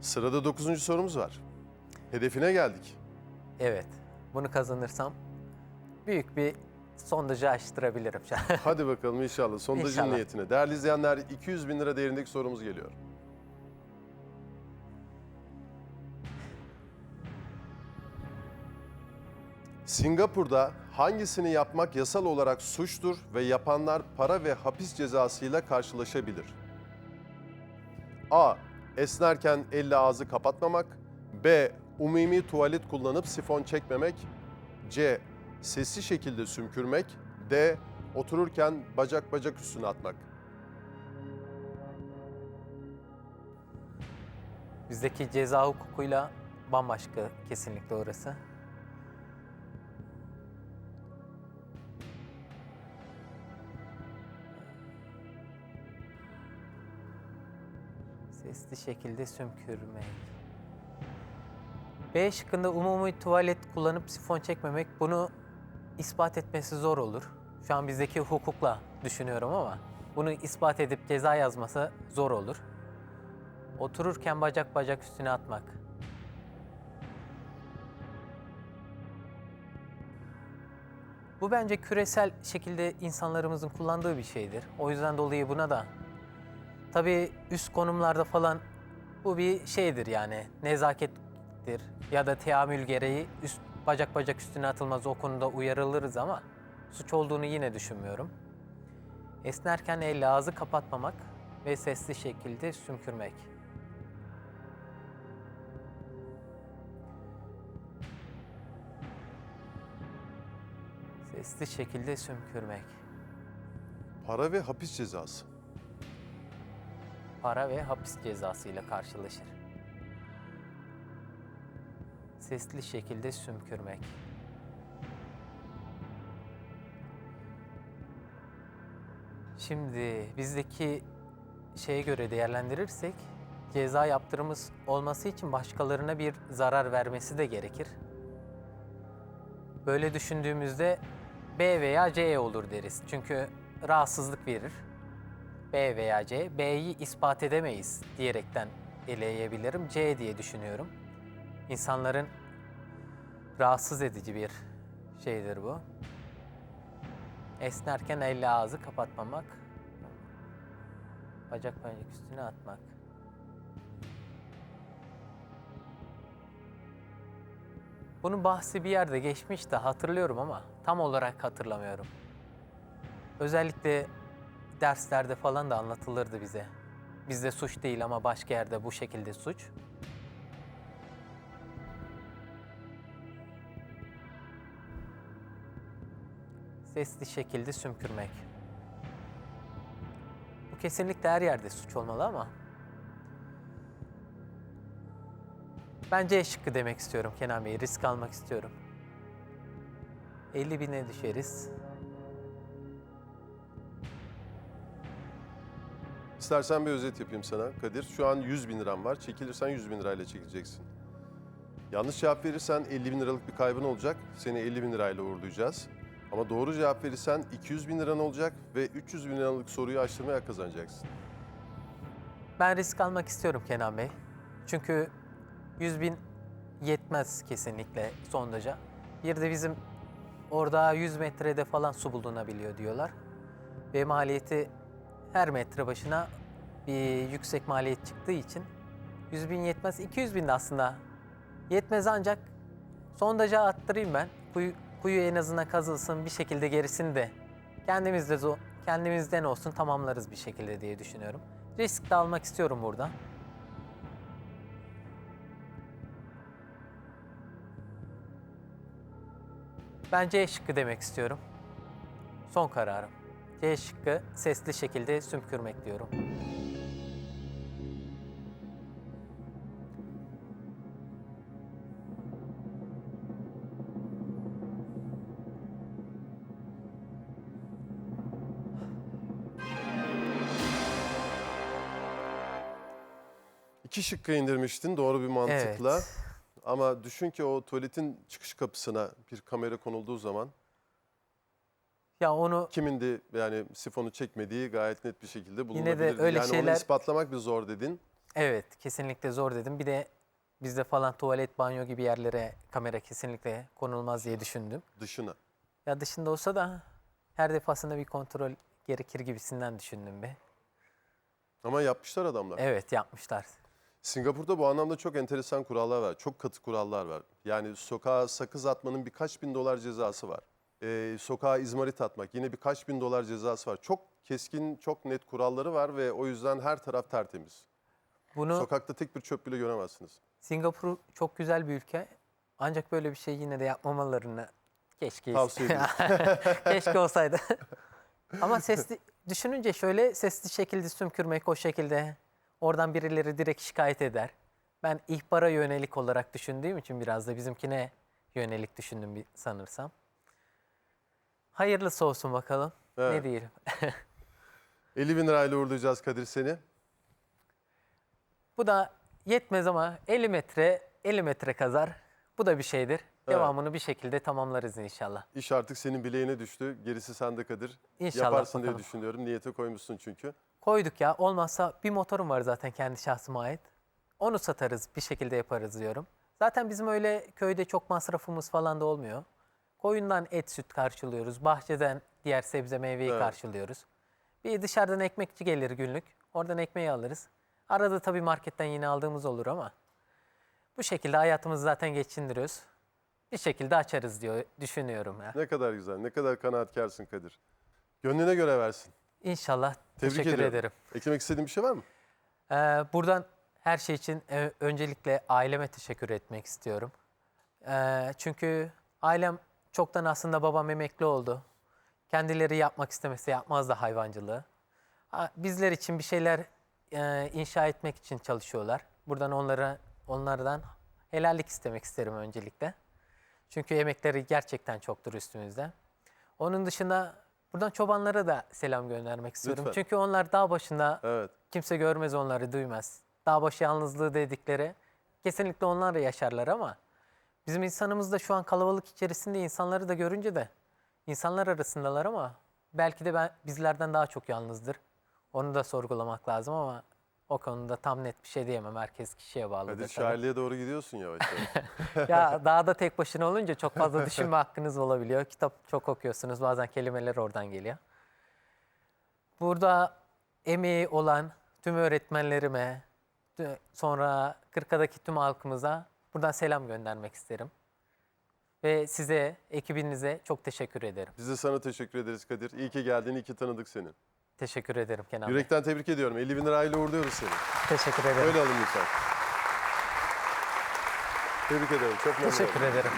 Sırada 9. sorumuz var. Hedefine geldik. Evet. Bunu kazanırsam büyük bir sondajı an. Hadi bakalım inşallah sondajın İnşallah. niyetine. Değerli izleyenler 200 bin lira değerindeki sorumuz geliyor. Singapur'da hangisini yapmak yasal olarak suçtur ve yapanlar para ve hapis cezasıyla karşılaşabilir? A. Esnerken elle ağzı kapatmamak. B. Umumi tuvalet kullanıp sifon çekmemek. C. Sesli şekilde sümkürmek. D. Otururken bacak bacak üstüne atmak. Bizdeki ceza hukukuyla bambaşka kesinlikle orası. Sesli şekilde sümkürmek. B şıkkında umumi tuvalet kullanıp sifon çekmemek bunu ispat etmesi zor olur. Şu an bizdeki hukukla düşünüyorum ama bunu ispat edip ceza yazması zor olur. Otururken bacak bacak üstüne atmak. Bu bence küresel şekilde insanlarımızın kullandığı bir şeydir. O yüzden dolayı buna da tabii üst konumlarda falan bu bir şeydir yani nezakettir ya da teamül gereği üst bacak bacak üstüne atılmaz o konuda uyarılırız ama suç olduğunu yine düşünmüyorum. Esnerken elle ağzı kapatmamak ve sesli şekilde sümkürmek. Sesli şekilde sümkürmek. Para ve hapis cezası. Para ve hapis cezasıyla karşılaşır. Sesli şekilde sümkürmek. Şimdi bizdeki şeye göre değerlendirirsek ceza yaptırımız olması için başkalarına bir zarar vermesi de gerekir. Böyle düşündüğümüzde B veya C olur deriz. Çünkü rahatsızlık verir. B veya C. B'yi ispat edemeyiz diyerekten eleyebilirim. C diye düşünüyorum. İnsanların rahatsız edici bir şeydir bu. Esnerken elle ağzı kapatmamak. Bacak bacak üstüne atmak. Bunun bahsi bir yerde geçmiş de hatırlıyorum ama tam olarak hatırlamıyorum. Özellikle derslerde falan da anlatılırdı bize. Bizde suç değil ama başka yerde bu şekilde suç. Sesli şekilde sümkürmek. Bu kesinlikle her yerde suç olmalı ama ben C şıkkı demek istiyorum Kenan Bey. Risk almak istiyorum. 50 bine düşeriz. İstersen bir özet yapayım sana Kadir. Şu an 100 bin liran var. Çekilirsen 100 bin lirayla çekileceksin. Yanlış cevap verirsen 50 bin liralık bir kaybın olacak. Seni 50 bin lirayla uğurlayacağız. Ama doğru cevap verirsen 200 bin liran olacak ve 300 bin liralık soruyu aştırmaya kazanacaksın. Ben risk almak istiyorum Kenan Bey. Çünkü 100 bin yetmez kesinlikle sondaja. Bir de bizim orada 100 metrede falan su bulunabiliyor diyorlar. Ve maliyeti her metre başına bir yüksek maliyet çıktığı için 100 bin yetmez. 200 bin de aslında yetmez ancak sondaja attırayım ben. Kuyu, kuyu en azından kazılsın bir şekilde gerisini de kendimizde kendimizden olsun tamamlarız bir şekilde diye düşünüyorum. Risk de almak istiyorum burada. Ben C şıkkı demek istiyorum. Son kararım. C şıkkı sesli şekilde sümkürmek diyorum. İki şıkkı indirmiştin doğru bir mantıkla. Evet. Ama düşün ki o tuvaletin çıkış kapısına bir kamera konulduğu zaman Ya onu kimin de yani sifonu çekmediği gayet net bir şekilde bulunabilir. öyle yani onu şeyler- ispatlamak bir zor dedin. Evet, kesinlikle zor dedim. Bir de bizde falan tuvalet, banyo gibi yerlere kamera kesinlikle konulmaz diye düşündüm. Dışına. Ya dışında olsa da her defasında bir kontrol gerekir gibisinden düşündüm bir. Ama yapmışlar adamlar. Evet, yapmışlar. Singapur'da bu anlamda çok enteresan kurallar var. Çok katı kurallar var. Yani sokağa sakız atmanın birkaç bin dolar cezası var. Ee, sokağa izmarit atmak yine birkaç bin dolar cezası var. Çok keskin, çok net kuralları var ve o yüzden her taraf tertemiz. Bunu Sokakta tek bir çöp bile göremezsiniz. Singapur çok güzel bir ülke. Ancak böyle bir şey yine de yapmamalarını keşke Tavsiye keşke olsaydı. Ama sesli düşününce şöyle sesli şekilde sümkürmek o şekilde oradan birileri direkt şikayet eder. Ben ihbara yönelik olarak düşündüğüm için biraz da bizimkine yönelik düşündüm sanırsam. Hayırlısı olsun bakalım. Ne Evet. diyelim. 50 bin lirayla uğurlayacağız Kadir seni. Bu da yetmez ama 50 metre 50 metre kazar. Bu da bir şeydir. Devamını bir şekilde tamamlarız inşallah. İş artık senin bileğine düştü. Gerisi sende Kadir. İnşallah Yaparsın diye bakalım. düşünüyorum. Niyete koymuşsun çünkü. Koyduk ya. Olmazsa bir motorum var zaten kendi şahsıma ait. Onu satarız, bir şekilde yaparız diyorum. Zaten bizim öyle köyde çok masrafımız falan da olmuyor. Koyundan et süt karşılıyoruz. Bahçeden diğer sebze meyveyi Evet. karşılıyoruz. Bir dışarıdan ekmekçi gelir günlük. Oradan ekmeği alırız. Arada tabii marketten yine aldığımız olur ama bu şekilde hayatımızı zaten geçindiriyoruz. Bir şekilde açarız diyor düşünüyorum ya. Ne kadar güzel, ne kadar kanaatkarsın Kadir. Gönlüne göre versin. İnşallah. Tebrik Teşekkür ediyorum. ederim. Eklemek istediğin bir şey var mı? Ee, buradan her şey için e, öncelikle aileme teşekkür etmek istiyorum. Ee, çünkü ailem çoktan aslında babam emekli oldu. Kendileri yapmak istemese yapmazdı hayvancılığı. Ha, Bizler için bir şeyler e, inşa etmek için çalışıyorlar. Buradan onlara onlardan helallik istemek isterim öncelikle. Çünkü emekleri gerçekten çoktur üstümüzde. Onun dışında buradan çobanlara da selam göndermek istiyorum. Lütfen. Çünkü onlar dağ başında Evet. Kimse görmez onları, duymaz. Dağbaşı yalnızlığı dedikleri kesinlikle onlar da yaşarlar ama bizim insanımız da şu an kalabalık içerisinde insanları da görünce de insanlar arasındalar ama belki de ben bizlerden daha çok yalnızdır. Onu da sorgulamak lazım ama o konuda tam net bir şey diyemem. Herkes kişiye bağlı. Kadir şairliğe doğru gidiyorsun yavaş yavaş. ya dağda tek başına olunca çok fazla düşünme hakkınız olabiliyor. Kitap çok okuyorsunuz. Bazen kelimeler oradan geliyor. Burada emeği olan tüm öğretmenlerime, sonra Kırka'daki tüm halkımıza buradan selam göndermek isterim. Ve size, ekibinize çok teşekkür ederim. Biz de sana teşekkür ederiz Kadir. İyi ki geldin, iyi ki tanıdık seni. Teşekkür ederim Kenan Bey. Yürekten tebrik ediyorum. 50 bin lirayla uğurluyoruz seni. Teşekkür ederim. Öyle alın lütfen. Tebrik ederim. Çok memnun Teşekkür oldum. ederim.